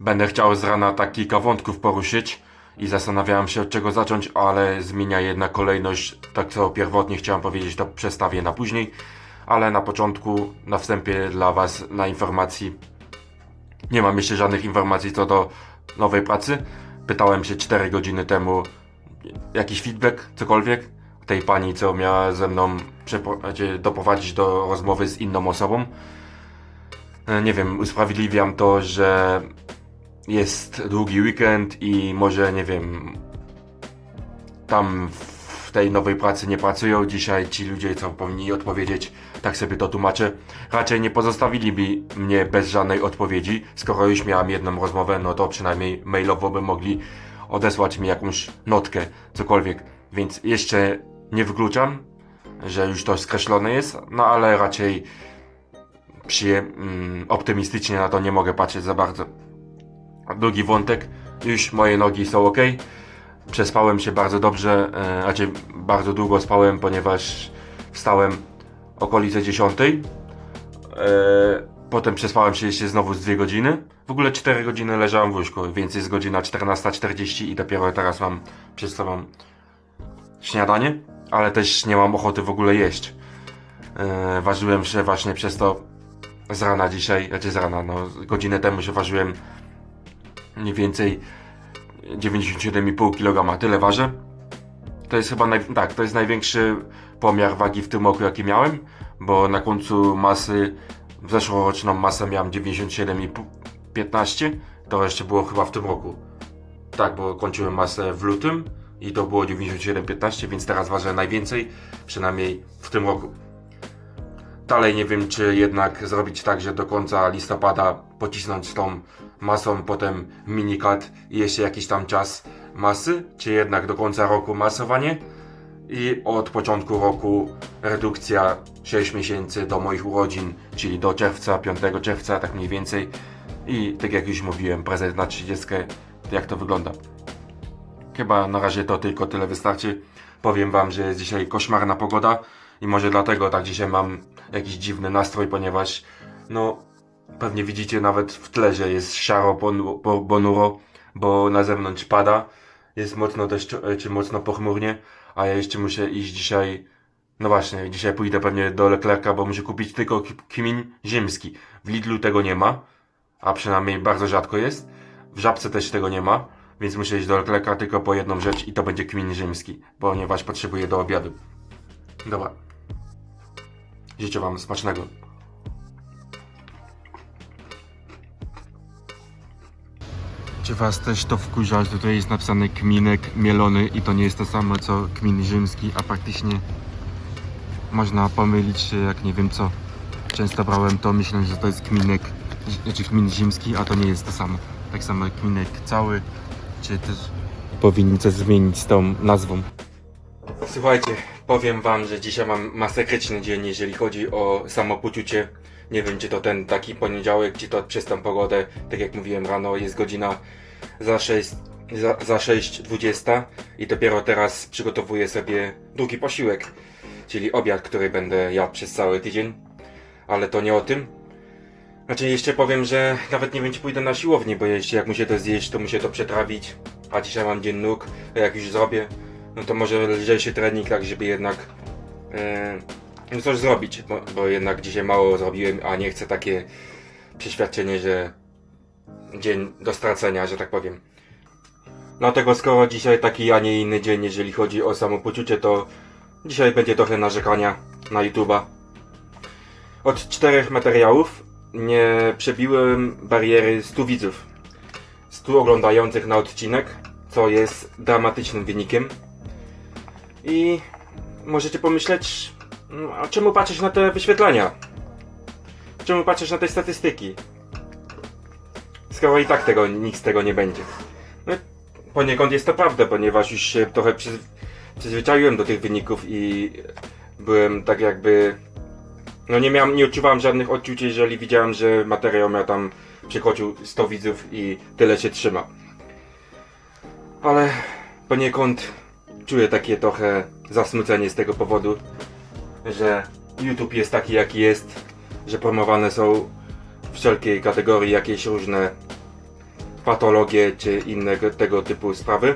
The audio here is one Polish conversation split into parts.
Będę chciał z rana tak kilka wątków poruszyć i zastanawiałem się od czego zacząć, ale zmienia jednak kolejność. Tak co pierwotnie chciałem powiedzieć, to przestawię na później. Ale na początku, na wstępie dla Was, na informacji. Nie mam jeszcze żadnych informacji co do nowej pracy. Pytałem się 4 godziny temu jakiś feedback, cokolwiek. Tej pani, co miała ze mną znaczy, doprowadzić do rozmowy z inną osobą. E, Nie wiem, usprawiedliwiam to, że jest długi weekend i może, nie wiem, tam w tej nowej pracy nie pracują dzisiaj ci ludzie, co powinni odpowiedzieć, tak sobie to tłumaczę. Raczej nie pozostawiliby mnie bez żadnej odpowiedzi. Skoro już miałem jedną rozmowę, no to przynajmniej mailowo by mogli odesłać mi jakąś notkę, cokolwiek. Więc jeszcze nie wykluczam, że już to skreślone jest, no ale raczej przyje- mm, optymistycznie na to nie mogę patrzeć za bardzo. A Drugi wątek, już moje nogi są ok. Przespałem się bardzo dobrze, e, bardzo długo spałem, ponieważ wstałem okolice 10. E, potem przespałem się jeszcze znowu z 2 godziny. W ogóle 4 godziny leżałem w łóżku, więc jest godzina 14.40 i dopiero teraz mam przed sobą śniadanie, ale też nie mam ochoty w ogóle jeść. E, ważyłem się właśnie przez to z rana dzisiaj, znaczy z rana, no godzinę temu się ważyłem mniej więcej 97,5 kg, tyle ważę. To jest chyba, naj... tak, to jest największy pomiar wagi w tym roku jaki miałem, bo na końcu masy, w zeszłoroczną masę miałem 97,15, to jeszcze było chyba w tym roku. Tak, bo kończyłem masę w lutym i to było 97,15, więc teraz ważę najwięcej, przynajmniej w tym roku. Dalej nie wiem, czy jednak zrobić tak, że do końca listopada pocisnąć tą masą, potem minikat i jeszcze jakiś tam czas masy, czy jednak do końca roku masowanie i od początku roku redukcja 6 miesięcy do moich urodzin, czyli do czerwca, 5 czerwca, tak mniej więcej. I tak jak już mówiłem, prezent na 30, jak to wygląda. Chyba na razie to tylko tyle wystarczy. Powiem wam, że jest dzisiaj koszmarna pogoda i może dlatego tak dzisiaj mam jakiś dziwny nastrój, ponieważ no pewnie widzicie nawet w tle, że jest szaro ponu- po- ponuro, bo na zewnątrz pada. Jest mocno deszcz, czy mocno pochmurnie, a ja jeszcze muszę iść dzisiaj no właśnie, dzisiaj pójdę pewnie do Leclerca, bo muszę kupić tylko kmin ziemski. W Lidlu tego nie ma, a przynajmniej bardzo rzadko jest. W Żabce też tego nie ma, więc muszę iść do Leclerca tylko po jedną rzecz i to będzie kmin ziemski, ponieważ potrzebuję do obiadu. Dobra. Życzę Wam smacznego. Czy Was też to wkurza, że tutaj jest napisane kminek mielony i to nie jest to samo co kmin ziemski, a praktycznie można pomylić się jak nie wiem co. Często brałem to myśląc, że to jest kminek, czy kmin ziemski, a to nie jest to samo. Tak samo jak kminek cały, czy też powinni coś zmienić z tą nazwą. Słuchajcie, powiem wam, że dzisiaj mam masakryczny dzień, jeżeli chodzi o samopoczucie. Nie wiem, czy to ten taki poniedziałek, czy to przez tę pogodę. Tak jak mówiłem rano, jest godzina za 6, za, za 6.20 i dopiero teraz przygotowuję sobie drugi posiłek, czyli obiad, który będę jadł przez cały tydzień. Ale to nie o tym. Znaczy jeszcze powiem, że nawet nie wiem, czy pójdę na siłownię, bo jeszcze jak muszę to zjeść, to muszę to przetrawić. A dzisiaj mam dzień nóg, jak już zrobię, no to może lżejszy trening, tak żeby jednak e, no coś zrobić, bo, bo jednak dzisiaj mało zrobiłem, a nie chcę takie przeświadczenie, że dzień do stracenia, że tak powiem. Dlatego skoro dzisiaj taki, a nie inny dzień, jeżeli chodzi o samopoczucie, to dzisiaj będzie trochę narzekania na YouTube'a. Od czterech materiałów nie przebiłem bariery 100 widzów. 100 oglądających na odcinek, co jest dramatycznym wynikiem. I możecie pomyśleć, a czemu patrzysz na te wyświetlenia? Czemu patrzysz na te statystyki? Skoro i tak tego, nikt z tego nie będzie. No, poniekąd jest to prawda, ponieważ już się trochę przyz, przyzwyczaiłem do tych wyników i byłem tak jakby... No nie miałem, nie odczuwałem żadnych odczuć, jeżeli widziałem, że materiał miał tam przekroczył 100 widzów i tyle się trzyma. Ale poniekąd czuję takie trochę zasmucenie z tego powodu, że YouTube jest taki jaki jest, że promowane są wszelkie kategorie, jakieś różne patologie czy inne tego typu sprawy.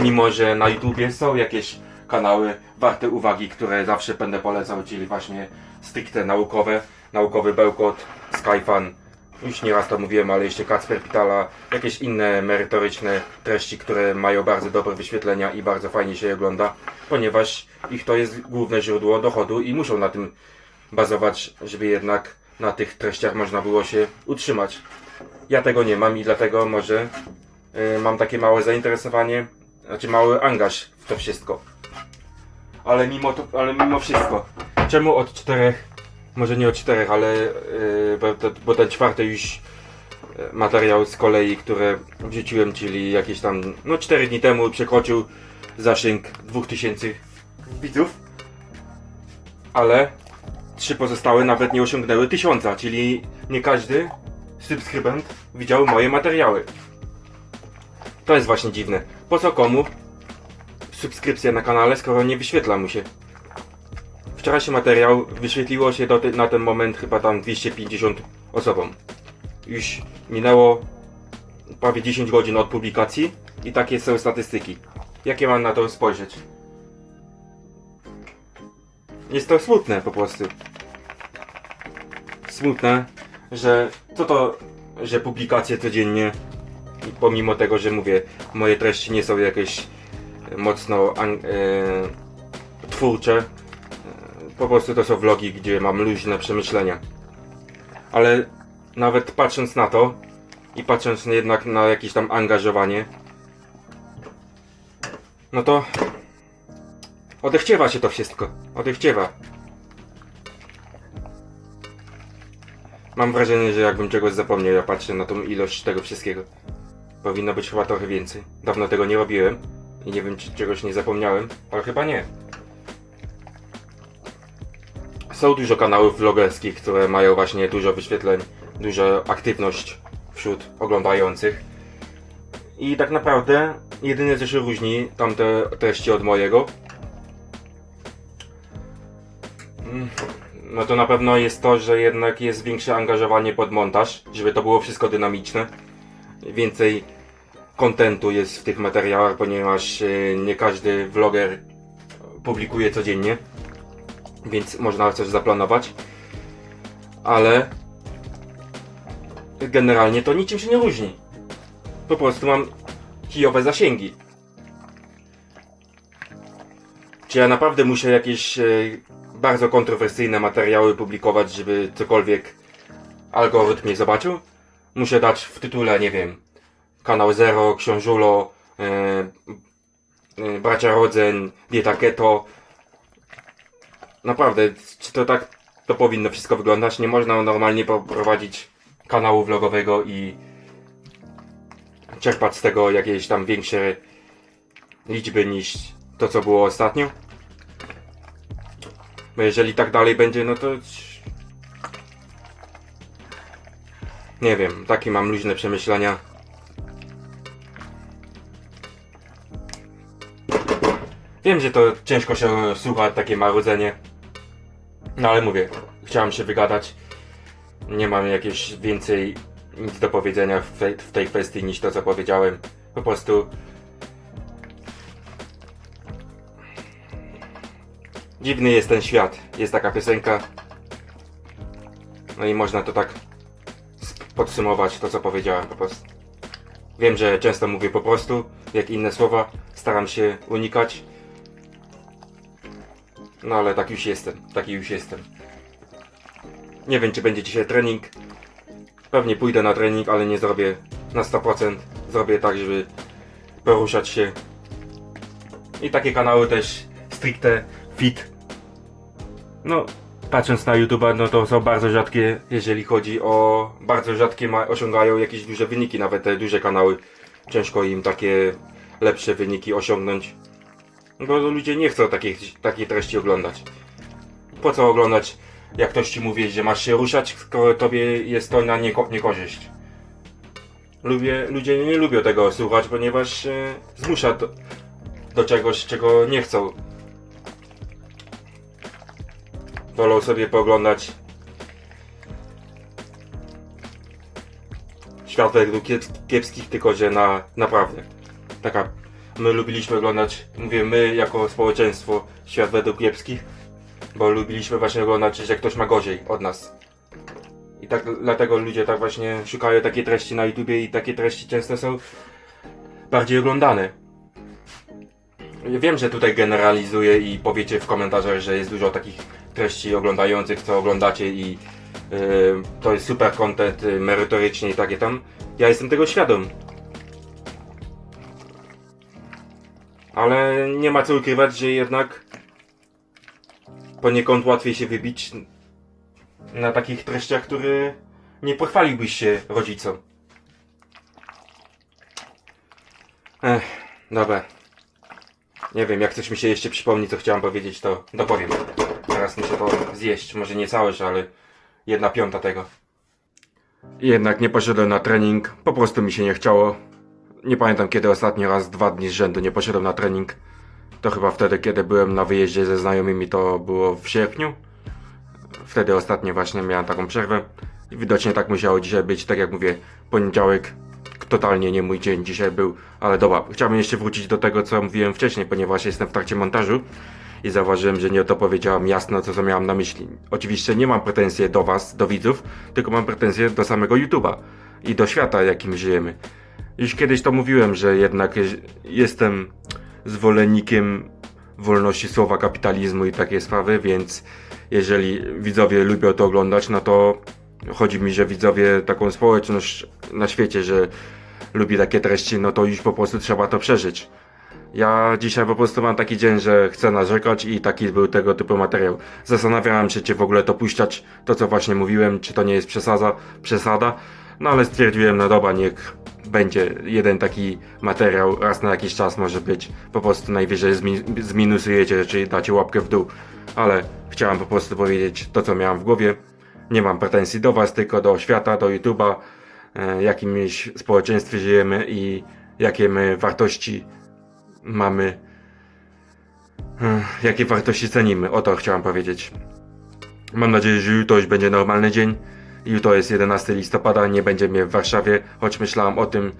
Mimo, że na YouTubie są jakieś kanały warte uwagi, które zawsze będę polecał, czyli właśnie stricte naukowe, naukowy bełkot, Skyfan, już nieraz to mówiłem, ale jeszcze Kacper Pitala, jakieś inne merytoryczne treści, które mają bardzo dobre wyświetlenia i bardzo fajnie się je ogląda, ponieważ ich to jest główne źródło dochodu i muszą na tym bazować, żeby jednak na tych treściach można było się utrzymać. Ja tego nie mam i dlatego może y, mam takie małe zainteresowanie, znaczy mały angaż w to wszystko. Ale mimo to, ale mimo wszystko, czemu od czterech, może nie od czterech, ale yy, bo, ten czwarty już y, materiał z kolei, które wrzuciłem, czyli jakieś tam, no 4 dni temu przekroczył zasięg 2000 widzów, ale trzy pozostałe nawet nie osiągnęły tysiąca, czyli nie każdy subskrybent widział moje materiały. To jest właśnie dziwne. Po co komu subskrypcja na kanale, skoro nie wyświetla mu się? Wczorajszy materiał wyświetliło się ty- na ten moment chyba tam 250 osobom. Już minęło prawie 10 godzin od publikacji i takie są statystyki. Jakie mam na to spojrzeć? Jest to smutne po prostu. Smutne, że co to, że publikacje codziennie, pomimo tego, że mówię, moje treści nie są jakieś mocno e, twórcze, po prostu to są vlogi, gdzie mam luźne przemyślenia. Ale nawet patrząc na to i patrząc jednak na jakieś tam angażowanie, no to odechciewa się to wszystko. Odechciewa. Mam wrażenie, że jakbym czegoś zapomniał, ja patrzę na tą ilość tego wszystkiego. Powinno być chyba trochę więcej. Dawno tego nie robiłem i nie wiem, czy czegoś nie zapomniałem, ale chyba nie. Są dużo kanałów vlogerskich, które mają właśnie dużo wyświetleń, dużą aktywność wśród oglądających. I tak naprawdę jedyne co się różni tamte treści od mojego mm, no to na pewno jest to, że jednak jest większe angażowanie pod montaż, żeby to było wszystko dynamiczne. Więcej kontentu jest w tych materiałach, ponieważ e, nie każdy vloger publikuje codziennie, więc można coś zaplanować. Ale generalnie to niczym się nie różni. Po prostu mam kijowe zasięgi. Czy ja naprawdę muszę jakieś e, bardzo kontrowersyjne materiały publikować, żeby cokolwiek algorytm mnie zobaczył? Muszę dać w tytule, nie wiem, kanał Zero, Książulo, e, e, Bracia Rodzeń, Dieta Keto. Naprawdę, czy to tak to powinno wszystko wyglądać? Nie można normalnie poprowadzić kanału vlogowego i czerpać z tego jakieś tam większe liczby niż to, co było ostatnio? Bo jeżeli tak dalej będzie, no to... Nie wiem, takie mam luźne przemyślenia. Wiem, że to ciężko się słucha, takie marudzenie. No ale mówię, chciałem się wygadać. Nie mam jakieś więcej nic do powiedzenia w tej, w tej kwestii niż to, co powiedziałem. Po prostu Dziwny jest ten świat. Jest taka piosenka. No i można to tak podsumować, to co powiedziałem po prostu. Wiem, że często mówię po prostu, jak inne słowa. Staram się unikać. No ale tak już jestem. Taki już jestem. Nie wiem, czy będzie dzisiaj trening. Pewnie pójdę na trening, ale nie zrobię na 100%. Zrobię tak, żeby poruszać się. I takie kanały też stricte fit. No, patrząc na YouTube, no to są bardzo rzadkie, jeżeli chodzi o. Bardzo rzadkie ma, osiągają jakieś duże wyniki, nawet te duże kanały. Ciężko im takie lepsze wyniki osiągnąć. Bo ludzie nie chcą takich, takiej treści oglądać. Po co oglądać, jak ktoś ci mówi, że masz się ruszać, skoro tobie jest to na nieko- niekorzyść. Lubię, ludzie nie lubią tego słuchać, ponieważ e, zmusza do, do czegoś, czego nie chcą. Wolą sobie pooglądać świat według kiep- kiepskich, tylko że na naprawdę. Taka, my lubiliśmy oglądać, mówię my jako społeczeństwo, świat według kiepskich, bo lubiliśmy właśnie oglądać, że ktoś ma gorzej od nas. I tak dlatego ludzie tak właśnie szukają takiej treści na YouTubie i takie treści często są bardziej oglądane. Wiem, że tutaj generalizuję i powiecie w komentarzach, że jest dużo takich treści oglądających, co oglądacie i yy, to jest super content yy, merytorycznie i takie tam. Ja jestem tego świadom. Ale nie ma co ukrywać, że jednak poniekąd łatwiej się wybić na takich treściach, które nie pochwaliłbyś się rodzicom. Ech, dobra. Nie wiem, jak coś mi się jeszcze przypomni, co chciałem powiedzieć, to dopowiem. Teraz muszę to zjeść. Może nie całość, ale jedna piąta tego. Jednak nie poszedłem na trening, po prostu mi się nie chciało. Nie pamiętam kiedy ostatni raz, dwa dni z rzędu nie poszedłem na trening. To chyba wtedy, kiedy byłem na wyjeździe ze znajomymi, to było w sierpniu. Wtedy ostatnio właśnie miałem taką przerwę. I widocznie tak musiało dzisiaj być, tak jak mówię, poniedziałek totalnie nie mój dzień dzisiaj był, ale dobra, chciałbym jeszcze wrócić do tego, co mówiłem wcześniej, ponieważ jestem w trakcie montażu i zauważyłem, że nie to powiedziałem jasno, co, co miałem na myśli. Oczywiście nie mam pretensji do Was, do widzów, tylko mam pretensje do samego YouTube'a i do świata, jakim żyjemy. Już kiedyś to mówiłem, że jednak jestem zwolennikiem wolności słowa, kapitalizmu i takie sprawy, więc jeżeli widzowie lubią to oglądać, no to chodzi mi, że widzowie taką społeczność na świecie, że lubi takie treści, no to już po prostu trzeba to przeżyć. Ja dzisiaj po prostu mam taki dzień, że chcę narzekać i taki był tego typu materiał. Zastanawiałem się, czy w ogóle to puszczać, to co właśnie mówiłem, czy to nie jest przesada, przesada, no ale stwierdziłem, no dobra, niech będzie jeden taki materiał, raz na jakiś czas może być. Po prostu najwyżej zmi- zminusujecie, czy dacie łapkę w dół. Ale chciałem po prostu powiedzieć to, co miałem w głowie. Nie mam pretensji do Was, tylko do świata, do YouTube'a, e, jakimś społeczeństwie żyjemy i jakie my wartości mamy, e, jakie wartości cenimy. O to chciałem powiedzieć. Mam nadzieję, że jutro będzie normalny dzień. Jutro jest 11 listopada, nie będzie mnie w Warszawie, choć myślałem o tym,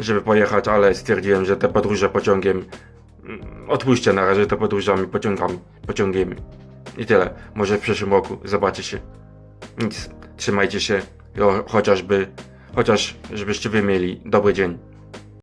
żeby pojechać, ale stwierdziłem, że te podróże pociągiem mm, odpuśćcie na razie te podróżami pociągami, pociągiem. I tyle. Może w przyszłym roku zobaczy się. Nic. Trzymajcie się. Chociażby, chociaż żebyście wy mieli dobry dzień.